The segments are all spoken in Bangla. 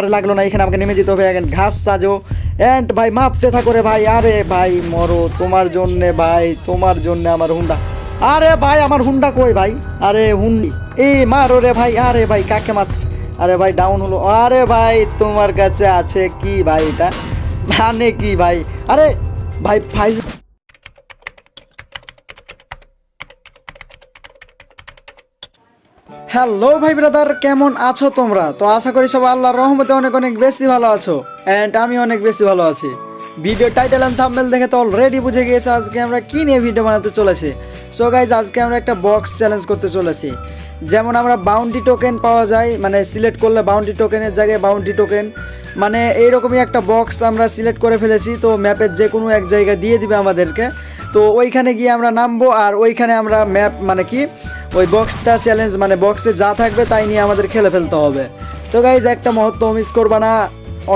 আর লাগল না, এখানে আমাকে নেমে যেতে হবে। ঘাস সাজো। এন্ড ভাই মারতে থাকো রে ভাই। আরে ভাই, মরো। তোমার জন্যে ভাই, তোমার জন্যে আমার হুন্ডা। আরে ভাই, আমার হুন্ডা কই ভাই? আরে হুন্ডি। এই মারো রে ভাই। আরে ভাই, কাকে মার আরে ভাই ডাউন হলো। আরে ভাই, তোমার কাছে আছে কি ভাই এটা? মানে কি ভাই? আরে ভাই ভাই হ্যালো ভাই ব্রাদার, কেমন আছো তোমরা? তো আশা করি সবাই আল্লাহর রহমতে অনেক অনেক বেশি ভালো আছো অ্যান্ড আমি অনেক বেশি ভালো আছি। ভিডিও টাইটেল এন্ড থাম্বনেল দেখে তো অলরেডি বুঝে গিয়েছো আজকে আমরা কী নিয়ে ভিডিও বানাতে চলেছি। সো গাইজ আজকে আমরা একটা বক্স চ্যালেঞ্জ করতে চলেছি। যেমন আমরা বাউন্ডি টোকেন পাওয়া যায় মানে সিলেক্ট করলে বাউন্ডি টোকেনের জায়গায় বাউন্ডি টোকেন মানে এইরকমই একটা বক্স আমরা সিলেক্ট করে ফেলেছি, তো ম্যাপের যে কোনো এক জায়গায় দিয়ে দিবে আমাদেরকে। তো ওইখানে গিয়ে আমরা নামবো, আর ওইখানে আমরা ম্যাপ মানে কি ওই বক্সটা চ্যালেঞ্জ মানে বক্সে যা থাকবে তাই নিয়ে আমাদের খেলে ফেলতে হবে। তো গাইজ একটা মুহূর্ত মিস করবা না।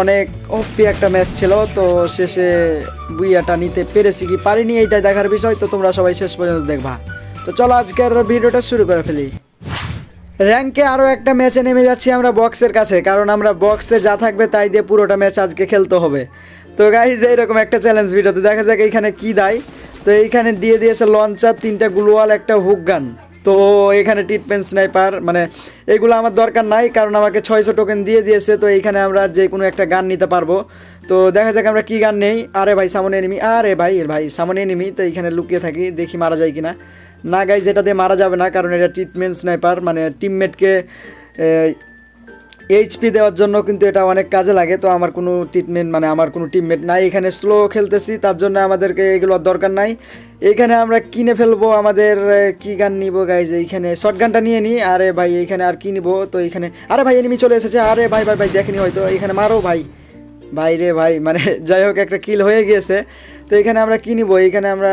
অনেক ওপি একটা ম্যাচ ছিল, তো শেষে বুইয়াটা নিতে পেরেছি কি পারিনি, এইটাই দেখার বিষয়। তো তোমরা সবাই শেষ পর্যন্ত দেখবা। তো চলো আজকের ভিডিওটা শুরু করে ফেলি। র্যাঙ্কে আরও একটা ম্যাচে নেমে যাচ্ছি আমরা বক্সের কাছে, কারণ আমরা বক্সে যা থাকবে তাই দিয়ে পুরোটা ম্যাচ আজকে খেলতে হবে। তো গাইজ এইরকম একটা চ্যালেঞ্জ ভিডিওতে দেখা যাক এইখানে কি দেয়। তো এইখানে দিয়ে দিয়েছে লঞ্চার তিনটা গ্লুয়াল একটা হুক গান তো এখানে ট্রিটমেন্ট স্নাইপার মানে এগুলো আমার দরকার নাই, কারণ আমাকে ছয়শো টোকেন দিয়ে দিয়েছে, তো এইখানে আমরা যে কোনো একটা গান নিতে পারব। তো দেখা যাক আমরা কি গান নেই। আরে ভাই, সামনে এনিমি আরে ভাই ভাই, সামনে এনিমি তো এইখানে লুকিয়ে থাকি, দেখি মারা যায় কিনা। না গাই যেটা দিয়ে মারা যাবে না, কারণ এটা ট্রিটমেন্ট স্নাইপার মানে টিমমেটকে এইচপি দেওয়ার জন্য কিন্তু এটা অনেক কাজে লাগে। তো আমার কোনো ট্রিটমেন্ট মানে আমার কোনো টিমমেট নাই। এখানে স্লো খেলতেছি, তার জন্য আমাদেরকে এগুলোর দরকার নাই। এখানে আমরা কিনে ফেলব আমাদের কি গান নিব গাইজ এইখানে শর্ট গানটা নিয়ে নিই আরে ভাই, এইখানে আর কি নিবো? তো এইখানে, আরে ভাই এনিমি চলে এসেছে। আরে ভাই ভাই ভাই, দেখেনি হয়তো। এখানে মারো ভাই। ভাই রে ভাই মানে যাই হোক, একটা কিল হয়ে গিয়েছে। তো এখানে আমরা কি নিবো? এখানে আমরা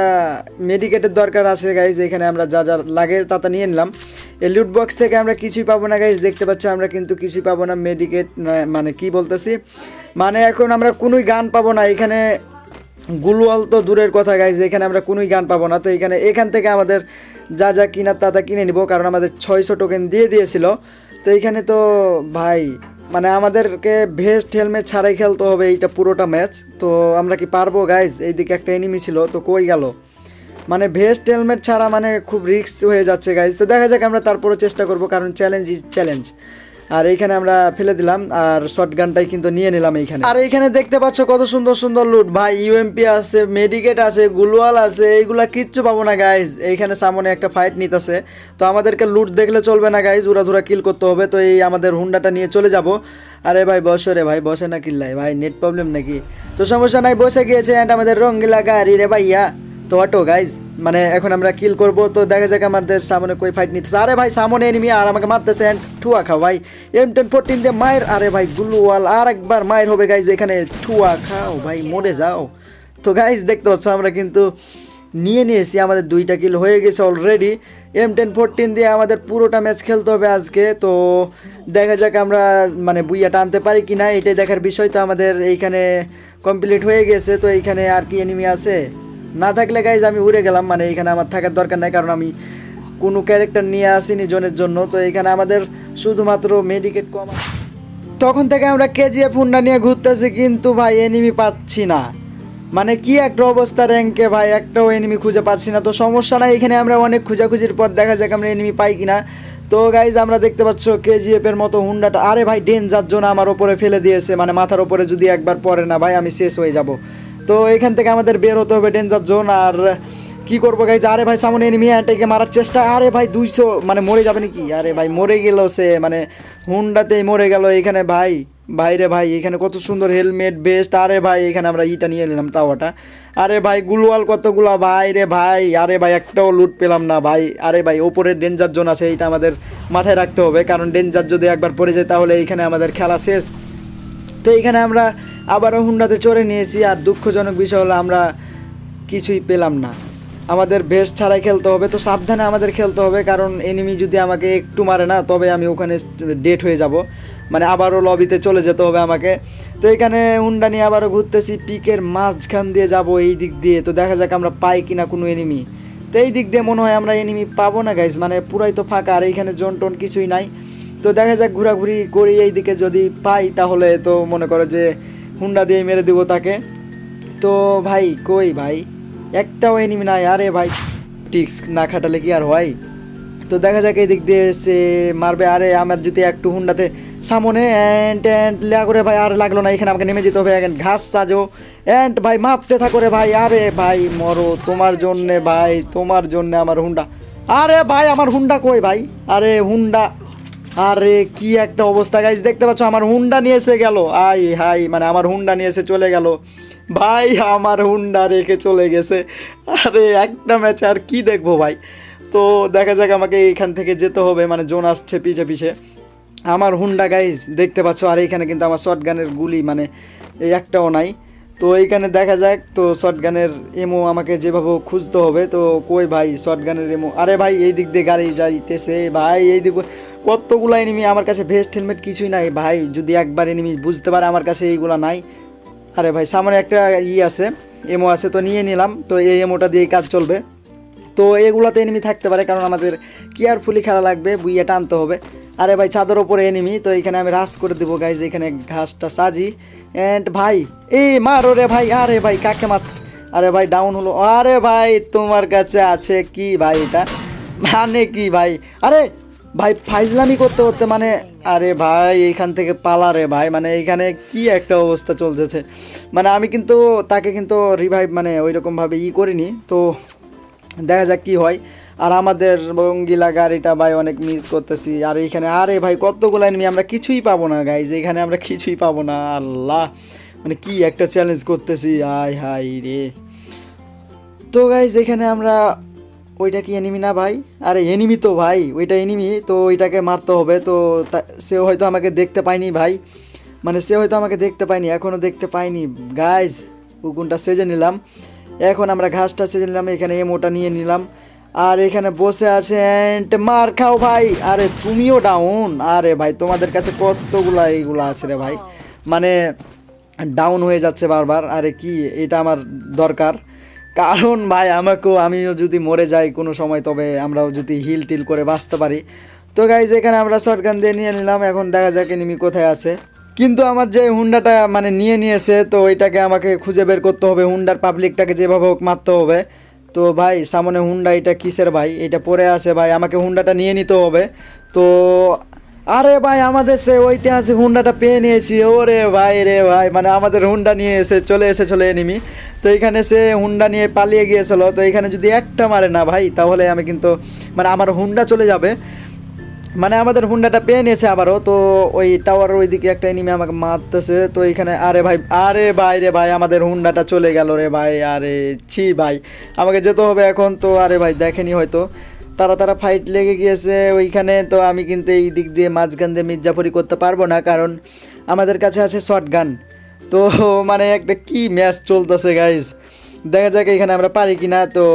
মেডিকেটের দরকার আছে গাইজ এখানে আমরা যা যা লাগে তা তা নিয়ে নিলাম। এই লুট বক্স থেকে আমরা কিছুই পাবো না গাইজ দেখতে পাচ্ছি, আমরা কিন্তু কিছুই পাবো না মেডিকেট মানে কি বলতেছি? মানে এখন আমরা কোনোই গান পাবো না। এখানে গুলওয়াল তো দূরের কথা গাইজ এখানে আমরা কোনোই গান পাবো না। তো এখানে, এখান থেকে আমাদের যা যা কিনার তা তা কিনে নিব, কারণ আমাদের ছয়শো টোকেন দিয়ে দিয়েছিল। তো এইখানে তো, ভাই মানে আমাদেরকে ভেস্ট হেলমেট ছাড়াই খেলতে হবে, এইটা পুরোটা ম্যাচ। তো আমরা কি পারব গাইজ এইদিকে একটা এনিমি ছিল, তো কই গেল? মানে ভেস্ট হেলমেট ছাড়া মানে খুব রিস্ক হয়ে যাচ্ছে গাইজ তো দেখা যাক আমরা তারপরে চেষ্টা করব, কারণ চ্যালেঞ্জ ইজ চ্যালেঞ্জ আর এইখানে আমরা ফেলে দিলাম, আর শর্ট গানটাই কিন্তু নিয়ে নিলাম এইখানে। আর এইখানে দেখতে পাচ্ছ কত সুন্দর সুন্দর লুট ভাই ইউএমপি আছে মেডিকেট আছে গুলওয়াল আছে, এইগুলা কিচ্ছু পাবো না গাইজ এইখানে সামনে একটা ফাইট নিতেছে। তো আমাদেরকে লুট দেখলে চলবে না গাইজ উড়া ধুরা কিল করতে হবে। তো এই আমাদের হুন্ডাটা নিয়ে চলে যাব। আরে ভাই, বসো রে ভাই, বসে না কিল্লাই ভাই নেট প্রবলেম নাকি? তো সমস্যা নাই, বসে গিয়েছে অ্যান্ড আমাদের রঙ্গিলা গাড়ি রে ভাইয়া। তো অটো গাইজ মানে এখন আমরা কিল করব, তো দেখা যাক আমাদের সামনে কই ফাইট নিতেছে। আরে ভাই, সামনে এনিমি আর আমাকে মারতেছে and ঠুয়া খাও ভাই। এম টেন ফোরটিন দিয়ে মায়ের, আরে ভাই গুলুওয়াল আর একবার মায়ের হবে গাইজ এখানে ঠুয়া খাও ভাই, মরে যাও। তো গাইজ দেখতে পাচ্ছ আমরা কিন্তু নিয়ে নিয়েছি, আমাদের দুইটা কিল হয়ে গেছে অলরেডি এম টেন ফোরটিন দিয়ে আমাদের পুরোটা ম্যাচ খেলতে হবে আজকে, তো দেখা যাক আমরা মানে বুইয়াটা আনতে পারি কি না এটাই দেখার বিষয়। তো আমাদের এইখানে কমপ্লিট হয়ে গেছে, তো এইখানে আর কি এনিমি আছে? না থাকলে গাইজ আমি উড়ে গেলাম মানে এইখানে আমার থাকার দরকার নাই, কারণ আমি কোনো ক্যারেক্টার নিয়ে আসিনি জনের জন্য, তো এখানে আমাদের শুধুমাত্র মেডিকেট কম তখন থেকে আমরা কেজিএফ হুন্ডা নিয়ে ঘুরতেছি, কিন্তু ভাই এনিমি পাচ্ছি না। মানে কি একটা অবস্থা র্যাঙ্কে ভাই, একটাও এনিমি খুঁজে পাচ্ছি না, তো সমস্যা নাই, এখানে আমরা অনেক খোঁজাখুঁজির পর দেখা যাক আমরা এনিমি পাই কিনা। তো গাইজ আমরা দেখতে পাচ্ছ কেজিএফ এর মতো হুন্ডাটা, আরে ভাই ডেঞ্জার জন্য আমার ওপরে ফেলে দিয়েছে মানে মাথার ওপরে যদি একবার পড়ে না ভাই, আমি শেষ হয়ে যাব। তো এখান থেকে আমাদের বের হতে হবে ডেঞ্জার জোন আর কি করব গাইজ আরে ভাই, সামনে এনিমি অ্যাটাকে মারার চেষ্টা। আরে ভাই, দুইশো মানে মরে যাবে নাকি? আরে ভাই, মরে গেল সে মানে হুন্ডাতেই মরে গেল এখানে ভাই। ভাইরে ভাই, এখানে কত সুন্দর হেলমেট বেস্ট আরে ভাই, এখানে আমরা ইটা নিয়ে নিলাম, তাওয়াটা। আরে ভাই গুলওয়াল কতগুলা? ভাই রে ভাই, আরে ভাই, একটাও লুট পেলাম না ভাই। আরে ভাই, ওপরে ডেঞ্জার জোন আছে, এইটা আমাদের মাথায় রাখতে হবে। কারণ ডেঞ্জার যদি একবার পড়ে যায়, তাহলে এইখানে আমাদের খেলা শেষ। তো এইখানে আমরা আবারও হুন্ডাতে চড়ে নিয়েছি আর দুঃখজনক বিষয় হলো আমরা কিছুই পেলাম না। আমাদের বেস্ট ছাড়াই খেলতে হবে, তো সাবধানে আমাদের খেলতে হবে, কারণ এনিমি যদি আমাকে একটু মারে না, তবে আমি ওখানে ডেট হয়ে যাব। মানে আবারও লবিতে চলে যেতে হবে আমাকে। তো এখানে হুন্ডা নিয়ে আবারও ঘুরতেছি পিকের মাঝখান দিয়ে যাব এই দিক দিয়ে। তো দেখা যাক আমরা পাই কিনা কোনো এনিমি তো এই দিক দিয়ে মনে হয় আমরা এনিমি পাবো না গাইজ মানে পুরাই তো ফাঁকা, আর এইখানে জন টন কিছুই নাই। তো দেখা যাক ঘোরাঘুরি করি এইদিকে যদি পাই, তাহলে তো মনে করো যে হুন্ডা দিয়ে মেরে দেবো তাকে। তো ভাই, কই ভাই? একটাও এনিমি নাই। আরে ভাই, টিক্স না খাটালে কি আর হয়? তো দেখা যাক এই দিক দিয়ে সে মারবে। আরে আমার যদি একটু হুন্ডাতে সামনে অ্যান্ড অ্যান্ড লেয়া করে ভাই, আর লাগল না, এখানে আমাকে নেমে যেতে হবে। এখন ঘাস সাজো। অ্যান্ড ভাই, মারতে থাকো রে ভাই। আরে ভাই, মরো। তোমার জন্যে ভাই, তোমার জন্যে আমার হুন্ডা। আরে ভাই, আমার হুন্ডা কই ভাই? আরে হুন্ডা আরে, কি একটা অবস্থা। গাইজ দেখতে পাচ্ছ, আমার হুন্ডা নিয়ে এসে গেল। আই হাই মানে আমার হুন্ডা নিয়ে এসে চলে গেল। ভাই, আমার হুন্ডা রেখে চলে গেছে। আরে, একটা ম্যাচ আর কি দেখব ভাই? তো দেখা যাক আমাকে এখান থেকে যেতে হবে। মানে জোন আসছে পিছে পিছে। আমার হুন্ডা গাইজ দেখতে পাচ্ছ, আর এইখানে কিন্তু আমার শর্ট গানের গুলি মানে এই একটাও নাই। তো এইখানে দেখা যাক, তো শর্ট গানের এমো আমাকে যেভাবে খুঁজতে হবে। তো কই ভাই শর্ট গানের এমো আরে ভাই এই দিক দিয়ে গাড়ি যাইতেছে। ভাই এই দিক কতগুলো এনিমি আমার কাছে ভেস্ট হেলমেট কিছুই নাই। ভাই, যদি একবার এনিমি বুঝতে পারে আমার কাছে এইগুলা নাই। আরে ভাই, সামনে একটা ই আছে এমো আছে, তো নিয়ে নিলাম। তো এই এমোটা দিয়েই কাজ চলবে। তো এগুলাতে এনিমি থাকতে পারে, কারণ আমাদের কেয়ারফুলি খেলা লাগবে, বুইয়ে টানতে হবে। আরে ভাই, চাদর ওপরে এনিমি তো এখানে আমি রাস করে দেবো গাইজ এখানে ঘাসটা সাজি। অ্যান্ড ভাই এই মারো রে ভাই, আরে ভাই, কাকে মার আরে ভাই ডাউন হলো। আরে ভাই, তোমার কাছে আছে কি ভাই এটা? মানে কি ভাই? আরে ভাই, ফাইজলামি করতে করতে মানে আরে ভাই, এইখান থেকে পালা রে ভাই মানে এইখানে কি একটা অবস্থা চলতেছে। মানে আমি কিন্তু তাকে কিন্তু রিভাইভ মানে ওই রকমভাবে ই করিনি, তো দেখা যাক কি হয়। আর আমাদের বঙ্গিলা গাড়িটা ভাই অনেক মিস করতেছি, আর এইখানে, আরে ভাই, কতগুলো এনিমি আমরা কিছুই পাবো না গাইজ এখানে আমরা কিছুই পাবো না, আল্লাহ। মানে কি একটা চ্যালেঞ্জ করতেছি, আয় হাই রে। তো গাইজ এখানে আমরা ওইটা কি এনিমি না ভাই? আরে এনিমি তো ভাই, ওইটা এনিমি তো ওইটাকে মারতে হবে, তো সে হয়তো আমাকে দেখতে পায়নি ভাই। মানে সে হয়তো আমাকে দেখতে পায়নি এখনও দেখতে পায়নি। গাইজ উকুনটা সেজে নিলাম। এখন আমরা ঘাসটা সেজে নিলাম, এখানে এমোটা নিয়ে নিলাম। আর এখানে বসে আছে অ্যান্ড মার খাও ভাই। আরে তুমিও ডাউন আরে ভাই, তোমাদের কাছে কতগুলা এইগুলা আছে রে ভাই? মানে ডাউন হয়ে যাচ্ছে বারবার। আরে কি, এটা আমার দরকার। কারণ ভাই, আমাকেও, আমিও যদি মরে যাই কোনো সময়, তবে আমরাও যদি হিল টিল করে বাঁচতে পারি। তো গাইজ এখানে আমরা শর্টগান দিয়ে নিয়ে নিলাম, এখন দেখা যাক এনিমি কোথায় আছে। কিন্তু আমার যে হুন্ডাটা মানে নিয়ে নিয়েছে, তো ওইটাকে আমাকে খুঁজে বের করতে হবে, হুন্ডার পাবলিকটাকে যেভাবে হোক মারতে হবে। তো ভাই, সামনে হুন্ডা, এটা কিসের ভাই? এটা পরে আছে ভাই, আমাকে হুন্ডাটা নিয়ে নিতে হবে। তো আরে ভাই, আমাদের সে ঐতিহাসিক হুন্ডাটা পেয়ে নিয়েছি। ওরে ভাই রে ভাই মানে আমাদের হুন্ডা নিয়ে এসে চলে এসে চলে এনিমি তো এখানে সে হুন্ডা নিয়ে পালিয়ে গিয়েছিল। তো এখানে যদি একটা মারে না ভাই, তাহলে আমি কিন্তু মানে আমার হুন্ডা চলে যাবে। মানে আমাদের হুন্ডাটা পেয়ে নিয়েছে আবারও। তো ওই টাওয়ার ওইদিকে একটা এনিমি আমাকে মারতেছে। তো এখানে, আরে ভাই আরে ভাই রে ভাই, আমাদের হুন্ডাটা চলে গেল রে ভাই। আরে ছি ভাই, আমাকে যেতে হবে এখন। তো আরে ভাই, দেখেনি হয়তো। তারা তারা ফাইট লেগে গিয়েছে, ওইখানে তো আমি কিন্তু এই দিক দিয়ে মাঝখান দিয়ে মির্জাফরি করতে পারব না, কারণ আমাদের কাছে আছে শর্ট গান তো মানে একটা কি ম্যাচ চলতেছে গাইজ দেখা যাক এখানে আমরা পারি কি না তো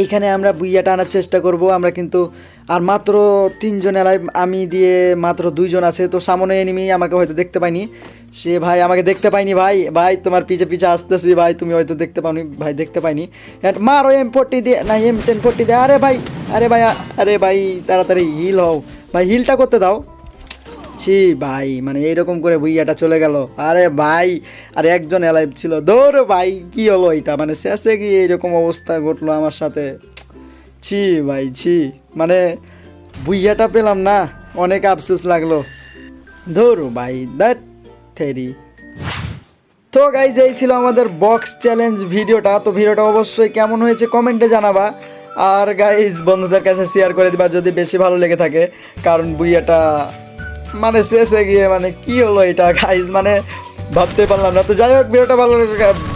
এইখানে আমরা বুইয়াটা আনার চেষ্টা করব, আমরা কিন্তু আর মাত্র তিনজন এলাই, আমি দিয়ে মাত্র দুইজন আছে, তো সামনে এনিমি আমাকে হয়তো দেখতে পাইনি সে ভাই আমাকে দেখতে পাইনি ভাই। ভাই, তোমার পিছে পিছে আসতেছি ভাই, তুমি হয়তো দেখতে পাওনি, ভাই দেখতে পাইনি হ্যাঁ মারো এম ফোর্টি দিয়ে, না এম টেন ফোর্টি দিয়ে, আরে ভাই আরে ভাই আরে ভাই, তাড়াতাড়ি হিল হও। ভাই হিলটা করতে দাও। ছি ভাই মানে এইরকম করে বুইয়াটা চলে গেল। আরে ভাই, আর একজন এলাইভ ছিল। দৌড় ভাই, কি হলো এটা? মানে শেষে গিয়ে এইরকম অবস্থা ঘটলো আমার সাথে। ছি ভাই, ছি। মানে বুইয়াটা পেলাম না, অনেক আফসোস লাগল। ধর ভাই, দ্যাট থেরি। তো গাইজ এই ছিল আমাদের বক্স চ্যালেঞ্জ ভিডিওটা। তো ভিডিওটা অবশ্যই কেমন হয়েছে কমেন্টে জানাবা। আর গাইজ বন্ধুদের কাছে শেয়ার করে দিবা যদি বেশি ভালো লেগে থাকে। কারণ বুইয়াটা মানে শেষে গিয়ে মানে কি হলো এটা গাইজ মানে ভাবতে পারলাম না। তো যাই হোক, ভিডিওটা ভালো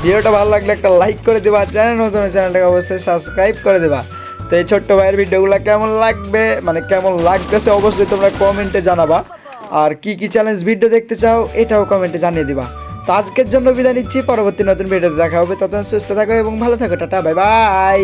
ভিডিওটা ভালো লাগলে একটা লাইক করে দেবা। চ্যানেল নতুন চ্যানেলটাকে অবশ্যই সাবস্ক্রাইব করে দেবা। তো এই ছোট্ট ভাইয়ের ভিডিওগুলো কেমন লাগবে? মানে কেমন লাগতেছে অবশ্যই তোমরা কমেন্টে জানাবা। আর কি কি চ্যালেঞ্জ ভিডিও দেখতে চাও, এটাও কমেন্টে জানিয়ে দিবা। তো আজকের জন্য বিদায় নিচ্ছি, পরবর্তী নতুন ভিডিওতে দেখা হবে। ততক্ষণ সুস্থ থাকো এবং ভালো থাকো, টাটা বাই বাই